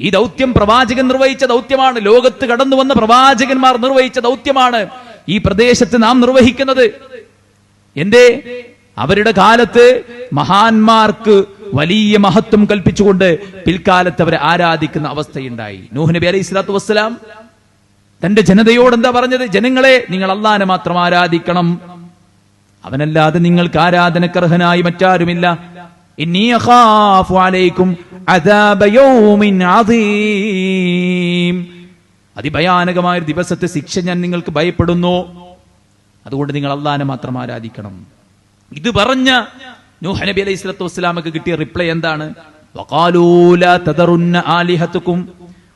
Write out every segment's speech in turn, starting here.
ഈ ദൗത്യം പ്രവാചകൻ നിർവഹിച്ച ദൗത്യമാണ്. ലോകത്ത് കടന്നു വന്ന പ്രവാചകന്മാർ നിർവഹിച്ച ദൗത്യമാണ് ഈ പ്രദേശത്ത് നാം നിർവഹിക്കുന്നത്. എന്തേ? അവരുടെ കാലത്ത് മഹാന്മാർക്ക് വലിയ മഹത്വം കൽപ്പിച്ചുകൊണ്ട് പിൽക്കാലത്ത് അവരെ ആരാധിക്കുന്ന അവസ്ഥയുണ്ടായി. നൂഹ് നബി അലൈഹി സ്വലാത്തു വസ്സലാം തന്റെ ജനതയോട് എന്താ പറഞ്ഞത്? ജനങ്ങളെ നിങ്ങൾ അള്ളാനെ മാത്രം ആരാധിക്കണം. അവനല്ലാതെ നിങ്ങൾക്ക് ആരാധനക്കർഹനായി മറ്റാരുമില്ല. അലൈക്കും അതിഭയാനകമായ ഒരു ദിവസത്തെ ശിക്ഷ ഞാൻ നിങ്ങൾക്ക് ഭയപ്പെടുന്നു അതുകൊണ്ട് നിങ്ങൾ അള്ളാനെ മാത്രം ആരാധിക്കണം ഇത് പറഞ്ഞ നൂഹ് നബി അലൈഹി സ്വലത്തു വസ്സലാമക്ക് കിട്ടിയ റിപ്ലൈ എന്താണ് വഖാലൂ ലാ തദറുന്ന ആലിഹത്തുക്കും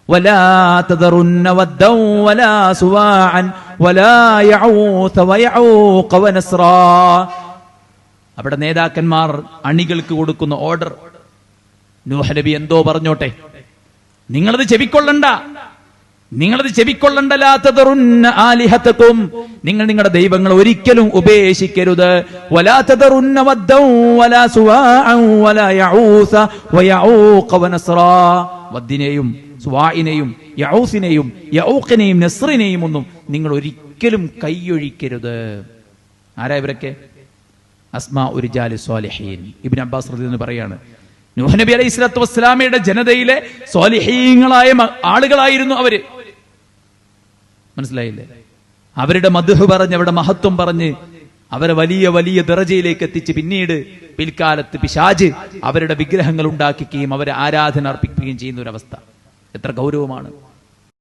ولا تذرن ودا ولا سواعا ولا يعوث ويعوق ونسرا അവിടെ നേതാക്കന്മാർ അണികൾക്ക് കൊടുക്കുന്ന ഓർഡർ നൂഹ് നബി എന്തോ പറഞ്ഞോട്ടെ? നിങ്ങളത് ചെവിക്കൊള്ളണ്ട. നിങ്ങളത് ചെവിക്കൊള്ളണ്ടല്ലാത്തതറുന്ന ആലിഹത്തക്കും. നിങ്ങൾ നിങ്ങളുടെ ദൈവങ്ങൾ ഒരിക്കലും ഉപേക്ഷിക്കരുത്. വദ്ദിനെയും യഊഖിനെയും നസ്റിനെയും ഒന്നും നിങ്ങൾ ഒരിക്കലും കൈയൊഴിക്കരുത്. ആരാ ഇവരൊക്കെ? അസ്മാ ഉരിജാലി സ്വാലിഹീൻ. ഇബിൻ അബ്ബാസ് പറയാണ് നൂഹ് നബി അലൈഹി സ്വലാത്തു വസ്സലാമയുടെ ജനതയിലെ സ്വാലിഹീങ്ങളായ ആളുകളായിരുന്നു അവർ. മനസ്സിലായില്ലേ? അവരുടെ മധുഹ് പറഞ്ഞ് അവരുടെ മഹത്വം പറഞ്ഞ് അവരെ വലിയ വലിയ ദറജയിലേക്ക് എത്തിച്ച് പിന്നീട് പിൽക്കാലത്ത് പിശാജ് അവരുടെ വിഗ്രഹങ്ങൾ ഉണ്ടാക്കുകയും അവരെ ആരാധന അർപ്പിക്കുകയും ചെയ്യുന്ന ഒരവസ്ഥ. എത്ര ഗൗരവമാണ്.